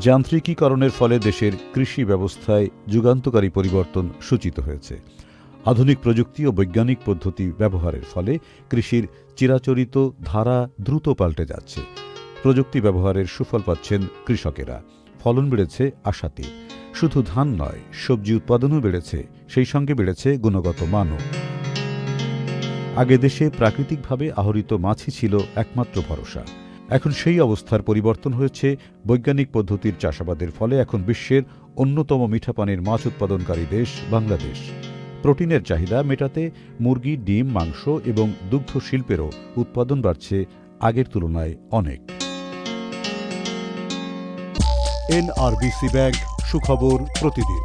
যান্ত্রিকীকরণের ফলে দেশের কৃষি ব্যবস্থায় যুগান্তকারী পরিবর্তন সূচিত হয়েছে। আধুনিক প্রযুক্তি ও বৈজ্ঞানিক পদ্ধতি ব্যবহারের ফলে কৃষির চিরাচরিত ধারা দ্রুত পাল্টে যাচ্ছে। প্রযুক্তি ব্যবহারের সুফল পাচ্ছেন কৃষকেরা। ফলন বেড়েছে আশাতে। শুধু ধান নয়, সবজি উৎপাদনও বেড়েছে। সেই সঙ্গে বেড়েছে গুণগত মানও। আগে দেশে প্রাকৃতিকভাবে আহরিত মাছই ছিল একমাত্র ভরসা। এখন সেই অবস্থার পরিবর্তন হয়েছে। বৈজ্ঞানিক পদ্ধতির চাষাবাদের ফলে এখন বিশ্বের অন্যতম মিঠা পানির মাছ উৎপাদনকারী দেশ বাংলাদেশ। প্রোটিনের চাহিদা মেটাতে মুরগি, ডিম, মাংস এবং দুগ্ধ শিল্পেরও উৎপাদন বাড়ছে আগের তুলনায় অনেক। এনআরবিসি ব্যাংক সুখবর প্রতিদিন।